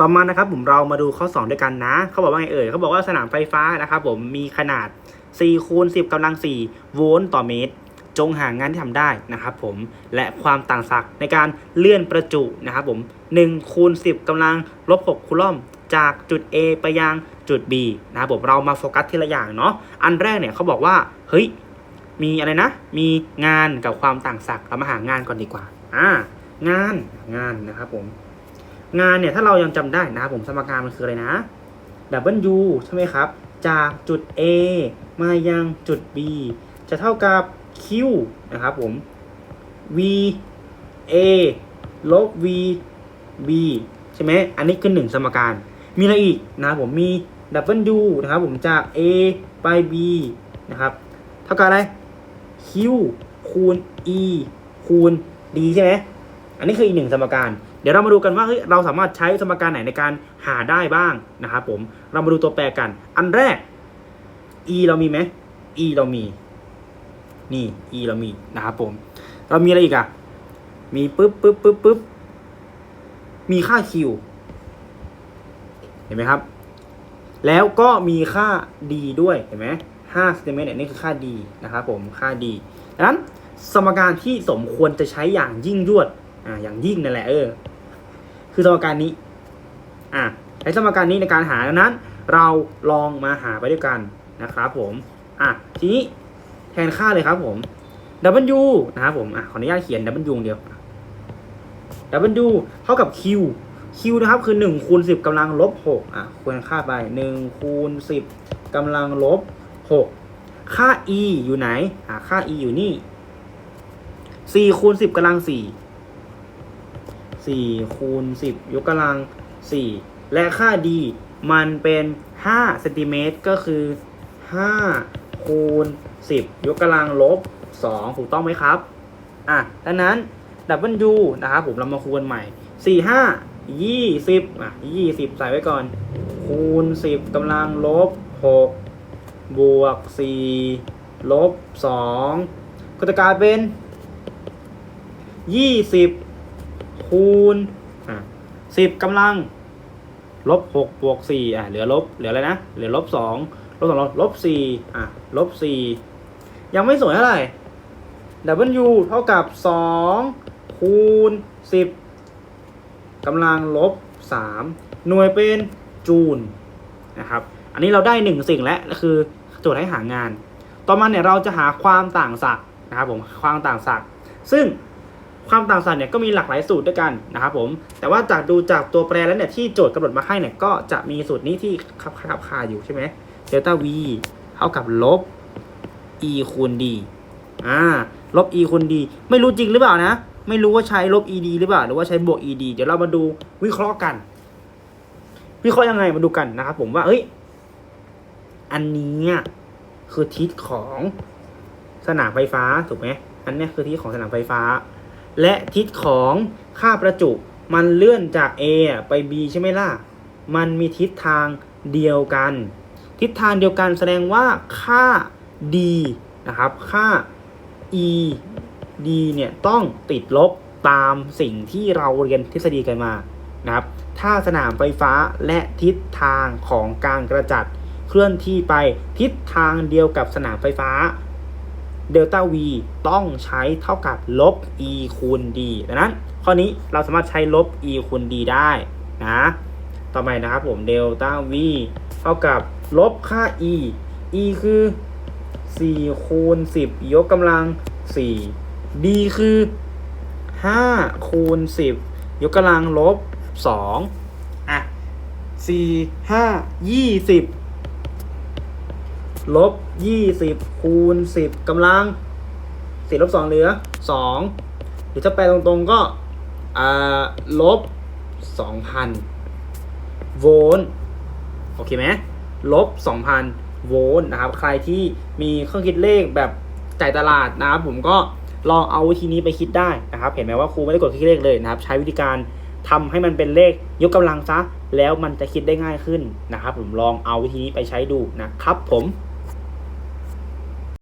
ต่อมานะครับผมเรามาดูข้อ 2 ด้วยกันนะเขาบอกว่าไงเอ่ยเขาบอกว่าสนามไฟฟ้านะครับผมมีขนาด4คูณ10กำลัง4โวลต์ต่อเมตร จงหางานที่ทำได้นะครับผมและความต่างศักย์ในการเลื่อนประจุนะครับผม1คูณ10กำลังลบ6คูลอมจากจุด A ไปยังจุด B นะครับผมเรามาโฟกัสทีละอย่างเนาะอันแรกเนี่ยเขาบอกว่าเฮ้ยมีอะไรนะ มีงานกับความต่างศักย์เรามาหางานก่อนดีกว่าอ่างานงานนะครับผม งานเนี่ยถ้าเรายังจำได้นะผมสมการมันคืออะไรนะ W ใช่ไหมครับ จากจุด A มายังจุด B จะเท่ากับ Q นะครับผม V A ลบ V B ใช่ไหมอันนี้คือหนึ่งสมการ มีอะไรอีกนะครับผมมี W นะครับผมจาก A ไป B นะครับ เท่ากับอะไร Q คูณ E คูณ D ใช่ไหมอันนี้คืออีกหนึ่งสมการ เดี๋ยวเรามาดูกันว่าเฮ้ยเราสามารถใช้สมการไหนในการหาได้บ้างนะครับผมเรามาดูตัวแปรกัน อันแรก e เรามีไหม e เรามี นี่ e เรามีนะครับผมเรามีอะไรอีกอะมีปึ๊บปึ๊บปึ๊บปึ๊บมีค่า q เห็นไหมครับ แล้วก็มีค่า d ด้วยเห็นไหม5เซนติเมตรเนี่ยนี่คือค่า d นะครับผมค่า d ดังนั้นสมการที่สมควรจะใช้อย่างยิ่งยวด อ่า อย่างยิ่งนั่นแหละเออ คือสมการนี้ อ่าใช้สมการนี้ในการหาดังนั้น เราลองมาหาไปด้วยกันนะครับผม อะทีนี้แทนค่าเลยครับผม W นะครับผม อะขออนุญาตเขียน W ย่างเดียว W เท่ากับ Q Q นะครับคือ1คูณ10กำลังลบ6อะคูณค่าไป1คูณ10กำลังลบ6ค่า E อยู่ไหน อะค่า E อยู่นี่4คูณ10กำลัง4 4คูณ10 ยกกำลัง 4 และค่า d มันเป็น5เซนติเมตรก็คือ5คูณ10 ยกกำลังลบ 2 ถูกต้องไหมครับ อะดังนั้น W นะครับผมเรามาคูณใหม่ 4 5 20อะ20 ใส่ไว้ก่อน คูณ 10กำลังลบ 6 บวก 4 ลบ 2 ก็จะกลายเป็น 20 คูณอะสิบกำลังลบหกบวกสี่อะเหลือลบเหลืออะไรนะเหลือลบสองลบสองลบสี่อะลบสี่ยังไม่สวยเท่าไหร่ W เท่ากับสองคูณสิบกำลังลบสามหน่วยเป็นจูลนะครับ อันนี้เราได้หนึ่งสิ่งแล้วก็คือโจทย์ให้หางาน ต่อมาเนี่ยเราจะหาความต่างศักย์นะครับผมความต่างศักย์ซึ่ง ความต่างศักย์เนี่ยก็มีหลากหลายสูตรด้วยกันนะครับผม แต่ว่าจากดูจากตัวแปรแล้วเนี่ยที่โจทย์กำหนดมาให้เนี่ยก็จะมีสูตรนี้ที่คับคับคาอยู่ใช่ไหมเดลต้า v เท่ากับลบ e คูณ d อ่า ลบ e คูณ d ไม่รู้จริงหรือเปล่านะ ไม่รู้ว่าใช้ลบ ed หรือเปล่า หรือว่าใช้บวก ed เดี๋ยวเรามาดูวิเคราะห์กัน วิเคราะห์ยังไงมาดูกันนะครับผมว่าเอ้ย อันนี้คือทิศของสนามไฟฟ้าถูกไหม อันนี้คือทิศของสนามไฟฟ้า และทิศของค่าประจุมันเลื่อนจาก A อไป B ใช่ไหมล่ะ มันมีทิศทางเดียวกัน ทิศทางเดียวกันแสดงว่าค่า D นะครับ ค่า E D เนี่ยต้องติดลบตามสิ่งที่เราเรียนทฤษฎีกันมานะครับ ถ้าสนามไฟฟ้าและทิศทางของการกระจัดเคลื่อนที่ไปทิศทางเดียวกับสนามไฟฟ้า เดลต้า v ต้องใช้เท่ากับลบ e คูณ d ดังนั้น ข้อนี้เราสามารถใช้ลบ e คูณ d ได้นะ ต่อไปนะครับผมเดลต้า v เท่ากับลบค่า e e คือ 4 คูณ 10 ยกกำลัง 4 d คือ 5 คูณ 10 ยกกำลังลบ 2 อะ 4 5 20 ลบยี่สิบคูณสิบกำลังสี่ลบสองเหลือสองหรือถ้าแปลตรงๆก็ลบสองพันโวลต์โอเคไหมลบสองพันโวลต์นะครับ ใครที่มีเครื่องคิดเลขแบบจ่ายตลาดนะครับ ผมก็ลองเอาวิธีนี้ไปคิดได้นะครับ เห็นไหมว่าครูไม่ได้กดคิดเลขเลยนะครับ ใช้วิธีการทำให้มันเป็นเลขยกกำลังซะ แล้วมันจะคิดได้ง่ายขึ้นนะครับ ผมลองเอาวิธีนี้ไปใช้ดูนะครับผม